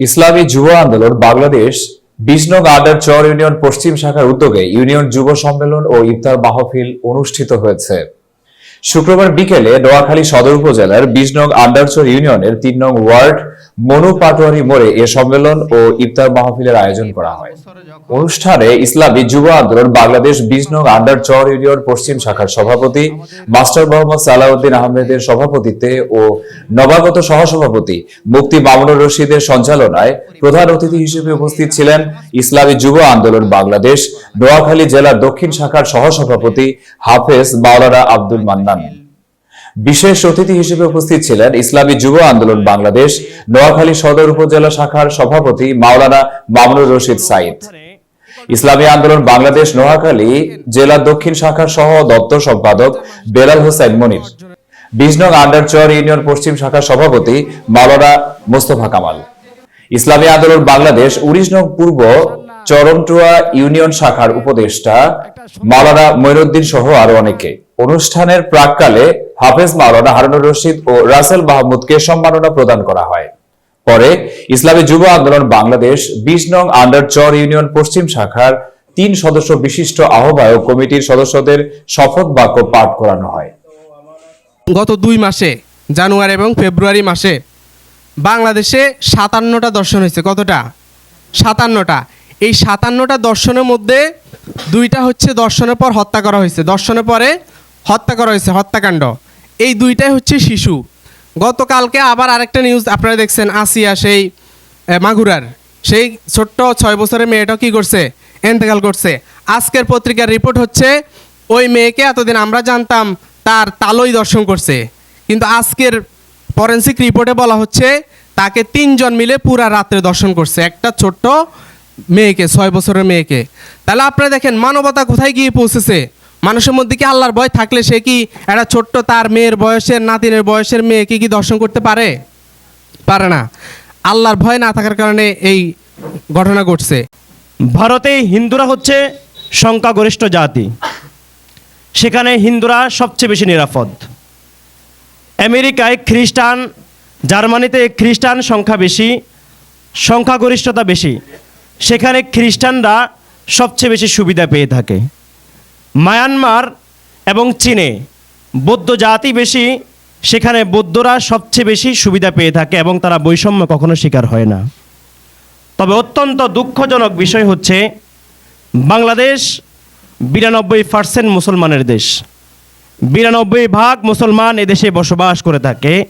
ইসলামী যুব আন্দোলন বাংলাদেশ বিষ্ণু গার্ডার চর ইউনিয়ন পশ্চিম শাখার উদ্যোগে ইউনিয়ন যুব সম্মেলন ও ইফতার মাহফিল অনুষ্ঠিত হয়েছে। শুক্রবার বিকেলে নোয়াখালী সদর উপজেলার নং আন্ডারচর ইউনিয়নের তিন নং ওয়ার্ড মনু পাটোয়ারি মোড়ে এ সম্মেলন ও ইফতার মাহফিলের আয়োজন করা হয়। অনুষ্ঠানে ইসলামী যুব আন্দোলন, বাংলাদেশ বিশ আন্ডার চর ইউনিয়ন পশ্চিম শাখার সভাপতি, মাস্টার মোহাম্মদ সালাউদ্দিন আহমেদের সভাপতিত্বে ও নবাগত সহসভাপতি মুক্তি মামুনুর রশিদের সঞ্চালনায় প্রধান অতিথি হিসেবে উপস্থিত ছিলেন ইসলামী যুব আন্দোলন বাংলাদেশ, নোয়াখালী জেলার দক্ষিণ শাখার সহসভাপতি হাফেজ মাওলানা আব্দুল মান্নান। বিশেষ অতিথি হিসেবে উপস্থিত ছিলেন ইসলামী যুব আন্দোলন বাংলাদেশ, নোয়াখালী সদর উপজেলা শাখার সভাপতি মাওলানা মামুনুর রশিদ সাইদ। ইসলামী আন্দোলন বাংলাদেশ, নোয়াখালী জেলা দক্ষিণ শাখার সহ দপ্তর সম্পাদক বেলাল হোসেন মনির। বিশ নং আন্ডারচর ইউনিয়ন পশ্চিম শাখার সভাপতি মাওলানা মোস্তফা কামাল। ইসলামী আন্দোলন বাংলাদেশ, উনিশ পূর্ব চরমটুয়া ইউনিয়ন শাখার উপদেষ্টা মাওলানা মঈনুদ্দিন সহ আরও অনেকে। অনুষ্ঠানের প্রাককালে হাফেজ মাওলানা হারুনুর রশিদ ও রাসেল মাহমুদকে সম্মাননা প্রদান করা হয়। পরে ইসলামী যুব আন্দোলন বাংলাদেশ বিশ নং আন্ডার চর ইউনিয়ন পশ্চিম শাখার তিন সদস্য বিশিষ্ট আহ্বায়ক কমিটির সদস্যদের শপথ বাক্য পাঠ করানো হয়। গত দুই মাসে, জানুয়ারি এবং ফেব্রুয়ারি মাসে বাংলাদেশে সাতান্নটা দর্শন হয়েছে। কতটা? সাতান্নটা। এই সাতান্নটা দর্শনের মধ্যে দুইটা হচ্ছে দর্শনের পর হত্যা করা হয়েছে। দর্শনের পরে হত্যা করা হয়েছে, হত্যাকাণ্ড। এই দুইটাই হচ্ছে শিশু। গতকালকে আবার আরেকটা নিউজ আপনারা দেখছেন, আসিয়া সেই মাগুরার। সেই ছোট্ট ছয় বছরের মেয়েটা কি করছে? এন্তেকাল করছে। আজকের পত্রিকার রিপোর্ট হচ্ছে, ওই মেয়েকে এতদিন আমরা জানতাম, তার তালই দর্শন করছে। কিন্তু আজকের ফরেন্সিক রিপোর্টে বলা হচ্ছে, তাকে তিনজন মিলে পুরা রাত্রে দর্শন করছে। একটা ছোট্ট মেয়েকে, ছয় বছরের মেয়েকে। তাহলে আপনারা দেখেন, মানবতা কোথায় গিয়ে পৌঁছেছে? মানুষের মধ্যে কি আল্লাহর ভয় থাকলে সে কি একটা ছোট্ট তার মেয়ের বয়সের, নাতিনের বয়সের মেয়েকে কি দর্শন করতে পারে? পারে না। আল্লাহর ভয় না থাকার কারণে এই ঘটনা ঘটছে। ভারতে হিন্দুরা হচ্ছে সংখ্যাগরিষ্ঠ জাতি। সেখানে হিন্দুরা সবচেয়ে বেশি নিরাপদ। আমেরিকায় খ্রিস্টান, জার্মানিতে খ্রিস্টান সংখ্যা বেশি, সংখ্যাগরিষ্ঠতা বেশি। সেখানে খ্রিস্টানরা সবচেয়ে বেশি সুবিধা পেয়ে থাকে। মায়ানমার এবং চীনে বৌদ্ধ জাতি বেশি, সেখানে বৌদ্ধরা সবচেয়ে বেশি সুবিধা পেয়ে থাকে এবং তারা বৈষম্য কখনো শিকার হয় না। তবে অত্যন্ত দুঃখজনক বিষয় হচ্ছে, বাংলাদেশ বিরানব্বই পার্সেন্ট মুসলমানের দেশ। বিরানব্বই ভাগ মুসলমান এদেশে বসবাস করে থাকে।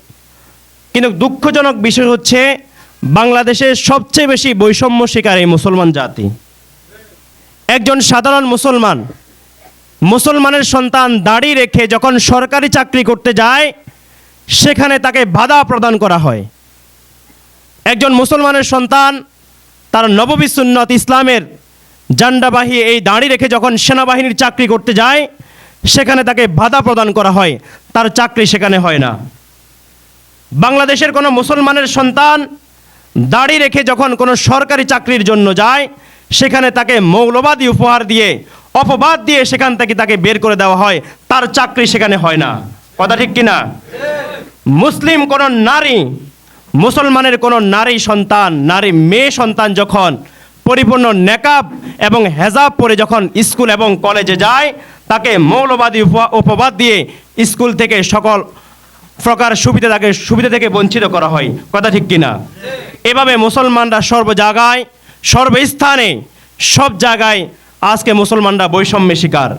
কিন্তু দুঃখজনক বিষয় হচ্ছে বাংলাদেশের সবচেয়ে বেশি বৈষম্য শিকার এই মুসলমান জাতি। একজন সাধারণ মুসলমান মুসলমানের সন্তান দাড়ি রেখে যখন সরকারি চাকরি করতে যায়, সেখানে তাকে বাধা প্রদান করা হয়। একজন মুসলমানের সন্তান তার নববী সুন্নত ইসলামের জান্ডাবাহী এই দাঁড়ি রেখে যখন সেনাবাহিনীর চাকরি করতে যায়, সেখানে তাকে বাধা প্রদান করা হয়। তার চাকরি সেখানে হয় না। বাংলাদেশের কোনো মুসলমানের সন্তান দাড়ি রেখে যখন কোনো সরকারি চাকরির জন্য যায় সেখানে তাকে মৌলবাদী উপহার দিয়ে, অপবাদ দিয়ে সেখান থেকে তাকে বের করে দেওয়া হয়, তার চাকরি সেখানে হয় না। কথা ঠিক কিনা? মুসলিম কোনো নারী, মুসলমানের কোনো নারী সন্তান, নারী মেয়ে সন্তান যখন পরিপূর্ণ নেকাব এবং হেজাব পরে যখন স্কুল এবং কলেজে যায়, তাকে মৌলবাদী উপ- উপবাদ দিয়ে স্কুল থেকে সকল প্রকার সুবিধা তাকে, সুবিধা থেকে বঞ্চিত করা হয়। কথা ঠিক কিনা? এভাবে মুসলমানরা সর্ব জায়গায় সর্বস্থানে সব জায়গায় আজকে মুসলমানরা বৈষম্যের শিকার।